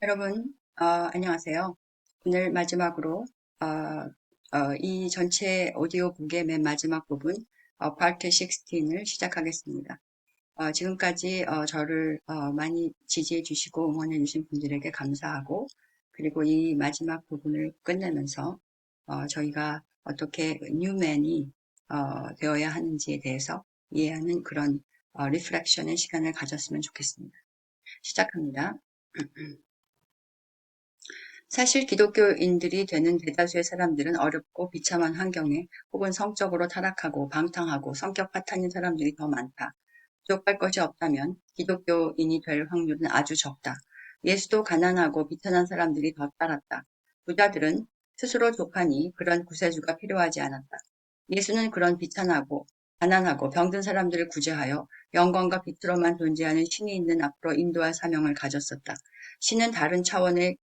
여러분, 어, 안녕하세요. 오늘 마지막으로 어, 어, 이 전체 오디오북의 맨 마지막 부분 어, 파트 16을 시작하겠습니다. 어, 지금까지 어, 저를 어, 많이 지지해 주시고 응원해 주신 분들에게 감사하고 그리고 이 마지막 부분을 끝내면서 어, 저희가 어떻게 뉴맨이 어, 되어야 하는지에 대해서 이해하는 그런 어, 리플렉션의 시간을 가졌으면 좋겠습니다. 시작합니다. 사실 기독교인들이 되는 대다수의 사람들은 어렵고 비참한 환경에 혹은 성적으로 타락하고 방탕하고 성격 파탄인 사람들이 더 많다. 부족할 것이 없다면 기독교인이 될 확률은 아주 적다. 예수도 가난하고 비천한 사람들이 더 따랐다. 부자들은 스스로 족하니 그런 구세주가 필요하지 않았다. 예수는 그런 비천하고 가난하고 병든 사람들을 구제하여 영광과 빛으로만 존재하는 신이 있는 앞으로 인도할 사명을 가졌었다. 신은 다른 차원의 어,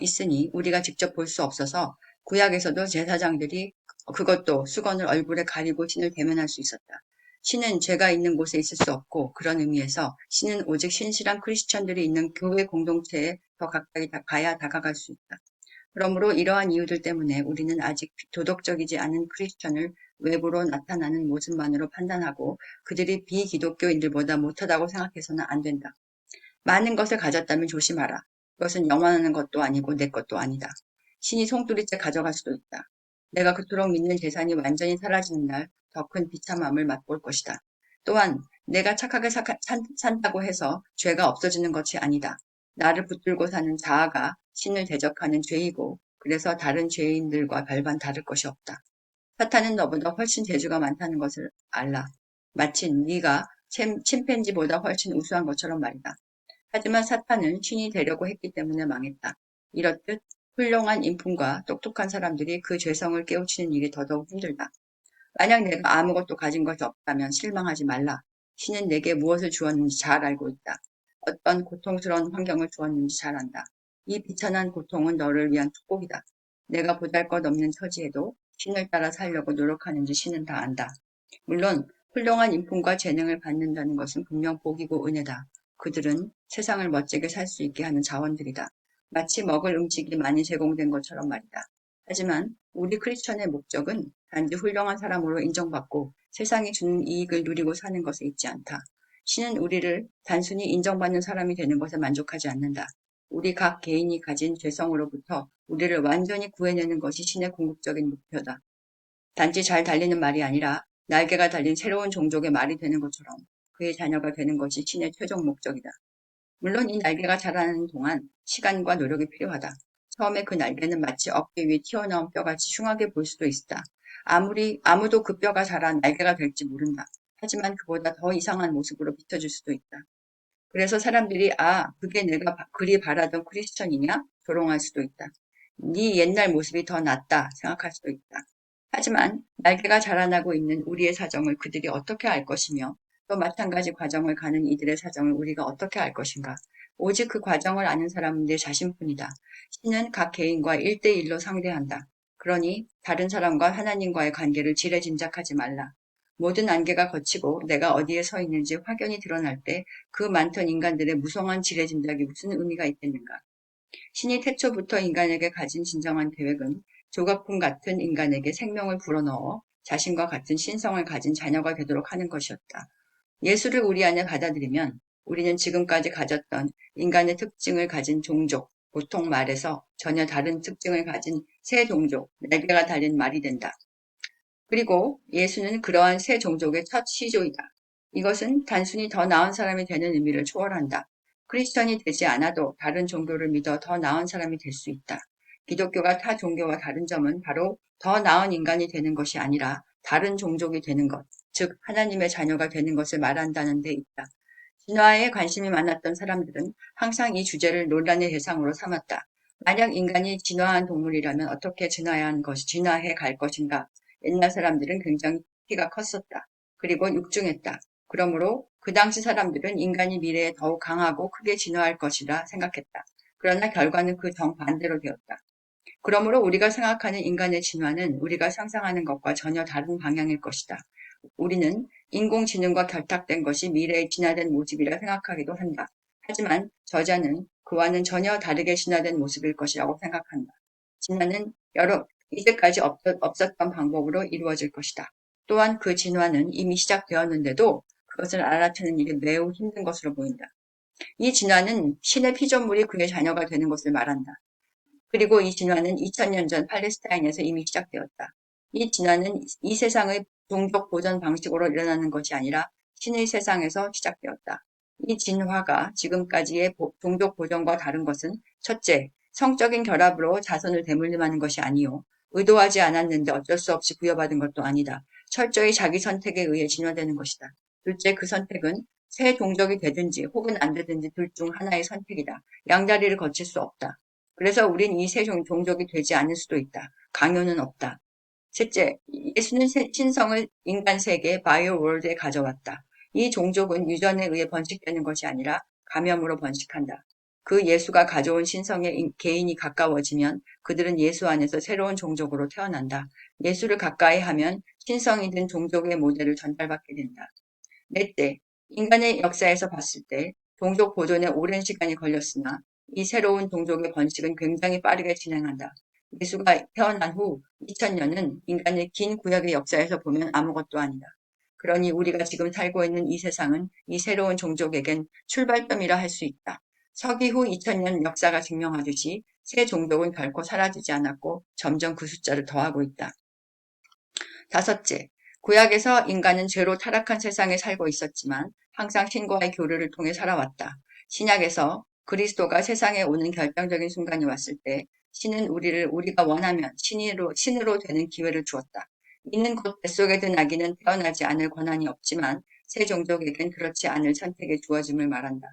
있으니 우리가 직접 볼 수 없어서 구약에서도 제사장들이 그것도 수건을 얼굴에 가리고 신을 대면할 수 있었다. 신은 죄가 있는 곳에 있을 수 없고 그런 의미에서 신은 오직 신실한 크리스천들이 있는 교회 공동체에 더 가까이 가야 다가갈 수 있다. 그러므로 이러한 이유들 때문에 우리는 아직 도덕적이지 않은 크리스천을 외부로 나타나는 모습만으로 판단하고 그들이 비기독교인들보다 못하다고 생각해서는 안 된다. 많은 것을 가졌다면 조심하라. 그것은 영원하는 것도 아니고 내 것도 아니다. 신이 송두리째 가져갈 수도 있다. 내가 그토록 믿는 재산이 완전히 사라지는 날 더 큰 비참함을 맛볼 것이다. 또한 내가 착하게 사, 산, 산다고 해서 죄가 없어지는 것이 아니다. 나를 붙들고 사는 자아가 신을 대적하는 죄이고 그래서 다른 죄인들과 별반 다를 것이 없다. 사탄은 너보다 훨씬 재주가 많다는 것을 알라. 마치 네가 침, 침팬지보다 훨씬 우수한 것처럼 말이다. 하지만 사탄은 신이 되려고 했기 때문에 망했다. 이렇듯 훌륭한 인품과 똑똑한 사람들이 그 죄성을 깨우치는 일이 더더욱 힘들다. 만약 내가 아무것도 가진 것이 없다면 실망하지 말라. 신은 내게 무엇을 주었는지 잘 알고 있다. 어떤 고통스러운 환경을 주었는지 잘 안다. 이 비천한 고통은 너를 위한 축복이다. 내가 보잘 것 없는 처지에도 신을 따라 살려고 노력하는지 신은 다 안다. 물론 훌륭한 인품과 재능을 받는다는 것은 분명 복이고 은혜다. 그들은 세상을 멋지게 살 수 있게 하는 자원들이다. 마치 먹을 음식이 많이 제공된 것처럼 말이다. 하지만 우리 크리스천의 목적은 단지 훌륭한 사람으로 인정받고 세상이 주는 이익을 누리고 사는 것에 있지 않다. 신은 우리를 단순히 인정받는 사람이 되는 것에 만족하지 않는다. 우리 각 개인이 가진 죄성으로부터 우리를 완전히 구해내는 것이 신의 궁극적인 목표다. 단지 잘 달리는 말이 아니라 날개가 달린 새로운 종족의 말이 되는 것처럼 그의 자녀가 되는 것이 신의 최종 목적이다. 물론 이 날개가 자라는 동안 시간과 노력이 필요하다. 처음에 그 날개는 마치 어깨 위에 튀어나온 뼈같이 흉하게 보일 수도 있다. 아무리 아무도 그 뼈가 자란 날개가 될지 모른다. 하지만 그보다 더 이상한 모습으로 비춰질 수도 있다. 그래서 사람들이 아 그게 내가 그리 바라던 크리스천이냐 조롱할 수도 있다. 네 옛날 모습이 더 낫다 생각할 수도 있다. 하지만 날개가 자라나고 있는 우리의 사정을 그들이 어떻게 알 것이며 또 마찬가지 과정을 가는 이들의 사정을 우리가 어떻게 알 것인가? 오직 그 과정을 아는 사람은 내 자신뿐이다. 신은 각 개인과 일대일로 상대한다. 그러니 다른 사람과 하나님과의 관계를 지레 짐작하지 말라. 모든 안개가 거치고 내가 어디에 서 있는지 확연히 드러날 때 그 많던 인간들의 무성한 지레 짐작이 무슨 의미가 있겠는가? 신이 태초부터 인간에게 가진 진정한 계획은 조각품 같은 인간에게 생명을 불어넣어 자신과 같은 신성을 가진 자녀가 되도록 하는 것이었다. 예수를 우리 안에 받아들이면 우리는 지금까지 가졌던 인간의 특징을 가진 종족, 보통 말해서 전혀 다른 특징을 가진 새 종족, 날개가 달린 말이 된다. 그리고 예수는 그러한 새 종족의 첫 시조이다. 이것은 단순히 더 나은 사람이 되는 의미를 초월한다. 크리스천이 되지 않아도 다른 종교를 믿어 더 나은 사람이 될 수 있다. 기독교가 타 종교와 다른 점은 바로 더 나은 인간이 되는 것이 아니라 다른 종족이 되는 것, 즉 하나님의 자녀가 되는 것을 말한다는 데 있다. 진화에 관심이 많았던 사람들은 항상 이 주제를 논란의 대상으로 삼았다. 만약 인간이 진화한 동물이라면 어떻게 진화한 것이 진화해 갈 것인가? 옛날 사람들은 굉장히 키가 컸었다. 그리고 육중했다. 그러므로 그 당시 사람들은 인간이 미래에 더욱 강하고 크게 진화할 것이라 생각했다. 그러나 결과는 그 정반대로 되었다. 그러므로 우리가 생각하는 인간의 진화는 우리가 상상하는 것과 전혀 다른 방향일 것이다. 우리는 인공지능과 결탁된 것이 미래의 진화된 모습이라 생각하기도 한다. 하지만 저자는 그와는 전혀 다르게 진화된 모습일 것이라고 생각한다. 진화는 여러 이제까지 없, 없었던 방법으로 이루어질 것이다. 또한 그 진화는 이미 시작되었는데도 그것을 알아채는 일이 매우 힘든 것으로 보인다. 이 진화는 신의 피조물이 그의 자녀가 되는 것을 말한다. 그리고 이 진화는 2000년 전 팔레스타인에서 이미 시작되었다. 이 진화는 이 세상의 종족 보존 방식으로 일어나는 것이 아니라 신의 세상에서 시작되었다. 이 진화가 지금까지의 보- 종족 보존과 다른 것은 첫째, 성적인 결합으로 자손을 대물림하는 것이 아니요. 의도하지 않았는데 어쩔 수 없이 부여받은 것도 아니다. 철저히 자기 선택에 의해 진화되는 것이다. 둘째, 그 선택은 새 종족이 되든지 혹은 안 되든지 둘 중 하나의 선택이다. 양다리를 거칠 수 없다. 그래서 우린 이 새 종족이 되지 않을 수도 있다. 강요는 없다. 셋째, 예수는 세- 신성을 인간 세계 바이오 월드에 가져왔다. 이 종족은 유전에 의해 번식되는 것이 아니라 감염으로 번식한다. 그 예수가 가져온 신성에 인- 개인이 가까워지면 그들은 예수 안에서 새로운 종족으로 태어난다. 예수를 가까이 하면 신성이 든 종족의 모델을 전달받게 된다. 넷째, 인간의 역사에서 봤을 때 종족 보존에 오랜 시간이 걸렸으나 이 새로운 종족의 번식은 굉장히 빠르게 진행한다. 예수가 태어난 후 2000년은 인간의 긴 구약의 역사에서 보면 아무것도 아니다. 그러니 우리가 지금 살고 있는 이 세상은 이 새로운 종족에겐 출발점이라 할 수 있다. 서기 후 2000년 역사가 증명하듯이 새 종족은 결코 사라지지 않았고 점점 그 숫자를 더하고 있다. 다섯째, 구약에서 인간은 죄로 타락한 세상에 살고 있었지만 항상 신과의 교류를 통해 살아왔다. 신약에서 그리스도가 세상에 오는 결정적인 순간이 왔을 때 신은 우리를 우리가 원하면 신으로, 신으로 되는 기회를 주었다. 이는 곧 뱃속에 든 아기는 태어나지 않을 권한이 없지만 새 종족에겐 그렇지 않을 선택이 주어짐을 말한다.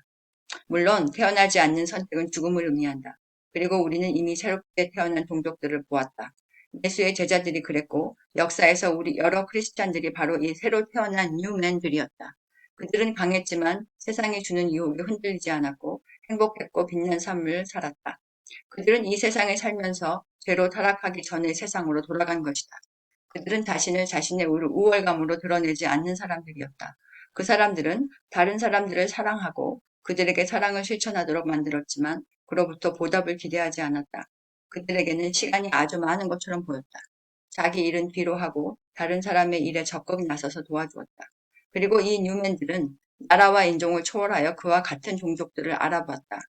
물론 태어나지 않는 선택은 죽음을 의미한다. 그리고 우리는 이미 새롭게 태어난 종족들을 보았다. 예수의 제자들이 그랬고 역사에서 우리 여러 크리스찬들이 바로 이 새로 태어난 뉴맨들이었다. 그들은 강했지만 세상이 주는 유혹에 흔들리지 않았고 행복했고 빛난 삶을 살았다. 그들은 이 세상에 살면서 죄로 타락하기 전의 세상으로 돌아간 것이다. 그들은 자신을 자신의 우- 우월감으로 드러내지 않는 사람들이었다. 그 사람들은 다른 사람들을 사랑하고 그들에게 사랑을 실천하도록 만들었지만 그로부터 보답을 기대하지 않았다. 그들에게는 시간이 아주 많은 것처럼 보였다. 자기 일은 뒤로 하고 다른 사람의 일에 적극 나서서 도와주었다. 그리고 이 뉴맨들은 나라와 인종을 초월하여 그와 같은 종족들을 알아봤다.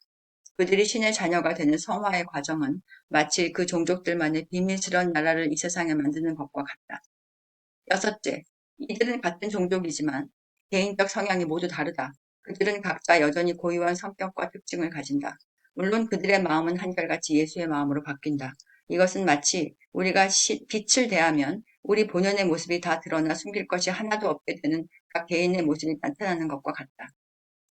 그들이 신의 자녀가 되는 성화의 과정은 마치 그 종족들만의 비밀스러운 나라를 이 세상에 만드는 것과 같다. 여섯째, 이들은 같은 종족이지만 개인적 성향이 모두 다르다. 그들은 각자 여전히 고유한 성격과 특징을 가진다. 물론 그들의 마음은 한결같이 예수의 마음으로 바뀐다. 이것은 마치 우리가 시- 빛을 대하면 우리 본연의 모습이 다 드러나 숨길 것이 하나도 없게 되는 각 개인의 모습이 나타나는 것과 같다.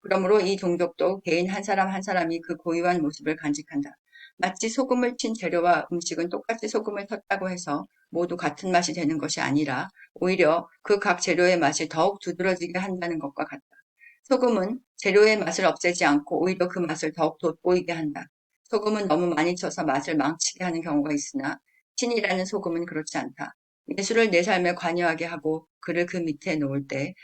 그러므로 이 종족도 개인 한 사람 한 사람이 그 고유한 모습을 간직한다. 마치 소금을 친 재료와 음식은 똑같이 소금을 쳤다고 해서 모두 같은 맛이 되는 것이 아니라 오히려 그 각 재료의 맛이 더욱 두드러지게 한다는 것과 같다. 소금은 재료의 맛을 없애지 않고 오히려 그 맛을 더욱 돋보이게 한다. 소금은 너무 많이 쳐서 맛을 망치게 하는 경우가 있으나 신이라는 소금은 그렇지 않다. 예수를 내 삶에 관여하게 하고 그를 그 밑에 놓을 때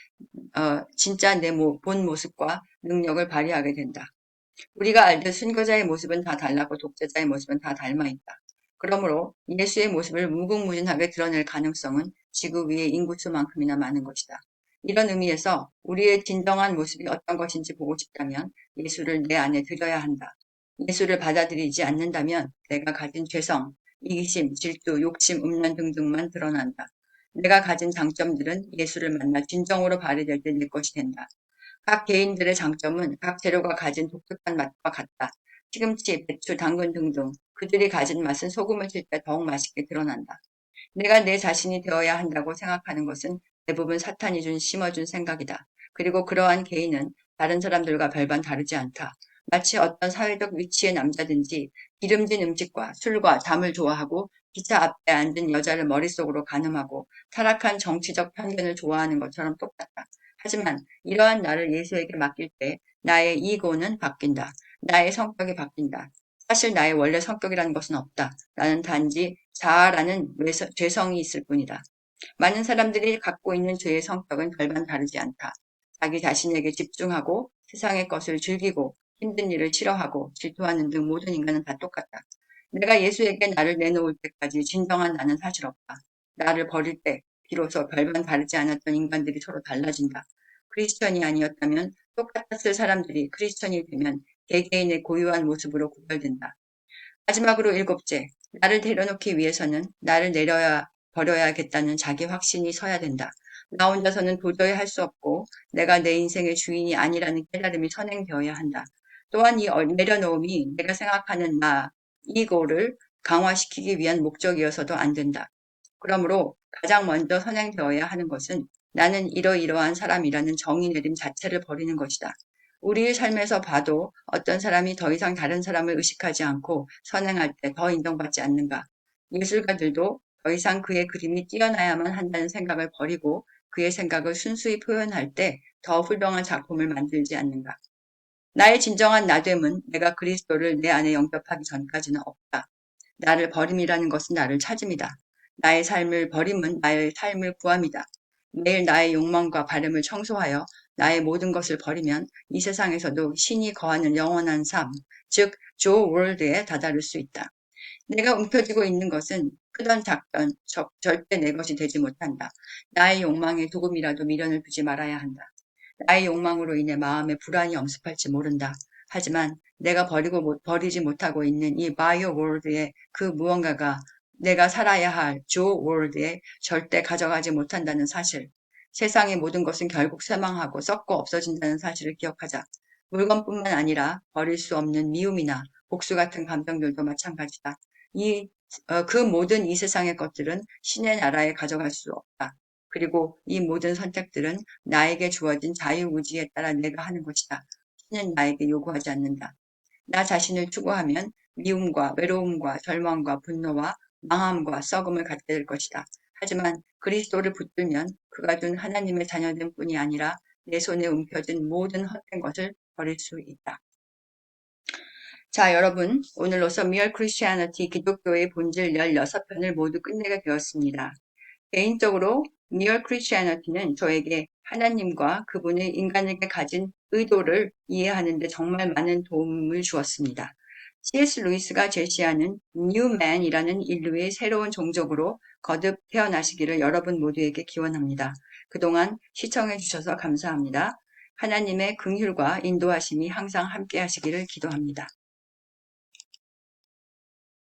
어, 진짜 내 본 모습과 능력을 발휘하게 된다. 우리가 알듯 순교자의 모습은 다 달랐고 독재자의 모습은 다 닮아 있다. 그러므로 예수의 모습을 무궁무진하게 드러낼 가능성은 지구 위의 인구수만큼이나 많은 것이다. 이런 의미에서 우리의 진정한 모습이 어떤 것인지 보고 싶다면 예수를 내 안에 들여야 한다. 예수를 받아들이지 않는다면 내가 가진 죄성, 이기심, 질투, 욕심, 음란 등등만 드러난다. 내가 가진 장점들은 예수를 만나 진정으로 발휘될 때 내 것이 된다. 각 개인들의 장점은 각 재료가 가진 독특한 맛과 같다. 시금치, 배추, 당근 등등 그들이 가진 맛은 소금을 칠 때 더욱 맛있게 드러난다. 내가 내 자신이 되어야 한다고 생각하는 것은 대부분 사탄이 준 심어준 생각이다. 그리고 그러한 개인은 다른 사람들과 별반 다르지 않다. 마치 어떤 사회적 위치의 남자든지 기름진 음식과 술과 잠을 좋아하고 기차 앞에 앉은 여자를 머릿속으로 가늠하고 타락한 정치적 편견을 좋아하는 것처럼 똑같다. 하지만 이러한 나를 예수에게 맡길 때 나의 이고는 바뀐다. 나의 성격이 바뀐다. 사실 나의 원래 성격이라는 것은 없다. 나는 단지 자아라는 죄성이 있을 뿐이다. 많은 사람들이 갖고 있는 죄의 성격은 별반 다르지 않다. 자기 자신에게 집중하고 세상의 것을 즐기고 힘든 일을 싫어하고 질투하는 등 모든 인간은 다 똑같다. 내가 예수에게 나를 내놓을 때까지 진정한 나는 사실 없다. 나를 버릴 때 비로소 별반 다르지 않았던 인간들이 서로 달라진다. 크리스천이 아니었다면 똑같았을 사람들이 크리스천이 되면 개개인의 고유한 모습으로 구별된다. 마지막으로 일곱째, 나를 데려놓기 위해서는 나를 내려야 버려야겠다는 자기 확신이 서야 된다. 나 혼자서는 도저히 할 수 없고 내가 내 인생의 주인이 아니라는 깨달음이 선행되어야 한다. 또한 이 내려놓음이 내가 생각하는 나, 이거를 강화시키기 위한 목적이어서도 안 된다. 그러므로 가장 먼저 선행되어야 하는 것은 나는 이러이러한 사람이라는 정의 내림 자체를 버리는 것이다. 우리의 삶에서 봐도 어떤 사람이 더 이상 다른 사람을 의식하지 않고 선행할 때 더 인정받지 않는가. 예술가들도 더 이상 그의 그림이 뛰어나야만 한다는 생각을 버리고 그의 생각을 순수히 표현할 때 더 훌륭한 작품을 만들지 않는가. 나의 진정한 나됨은 내가 그리스도를 내 안에 영접하기 전까지는 없다. 나를 버림이라는 것은 나를 찾음이다. 나의 삶을 버림은 나의 삶을 구함이다. 매일 나의 욕망과 바램을 청소하여 나의 모든 것을 버리면 이 세상에서도 신이 거하는 영원한 삶, 즉, 조 월드에 다다를 수 있다. 내가 움켜쥐고 있는 것은 크던 작던 적, 절대 내 것이 되지 못한다. 나의 욕망에 조금이라도 미련을 두지 말아야 한다. 나의 욕망으로 인해 마음에 불안이 엄습할지 모른다. 하지만 내가 버리고 못, 버리지 못하고 있는 이 바이오 월드의 그 무언가가 내가 살아야 할 조 월드에 절대 가져가지 못한다는 사실. 세상의 모든 것은 결국 쇠망하고 썩고 없어진다는 사실을 기억하자. 물건뿐만 아니라 버릴 수 없는 미움이나 복수 같은 감정들도 마찬가지다. 이, 어, 그 모든 이 세상의 것들은 신의 나라에 가져갈 수 없다. 그리고 이 모든 선택들은 나에게 주어진 자유의지에 따라 내가 하는 것이다. 신은 나에게 요구하지 않는다. 나 자신을 추구하면 미움과 외로움과 절망과 분노와 망함과 썩음을 갖게 될 것이다. 하지만 그리스도를 붙들면 그가 준 하나님의 자녀들 뿐이 아니라 내 손에 움켜진 모든 헛된 것을 버릴 수 있다. 자, 여러분, 오늘로서 미얼 크리스티아너티 기독교의 본질 16편을 모두 끝내게 되었습니다. 개인적으로 미얼 크리스티아너티는 저에게 하나님과 그분의 인간에게 가진 의도를 이해하는 데 정말 많은 도움을 주었습니다. C.S. 루이스가 제시하는 뉴맨이라는 인류의 새로운 종족으로 거듭 태어나시기를 여러분 모두에게 기원합니다. 그동안 시청해 주셔서 감사합니다. 하나님의 긍휼과 인도하심이 항상 함께 하시기를 기도합니다.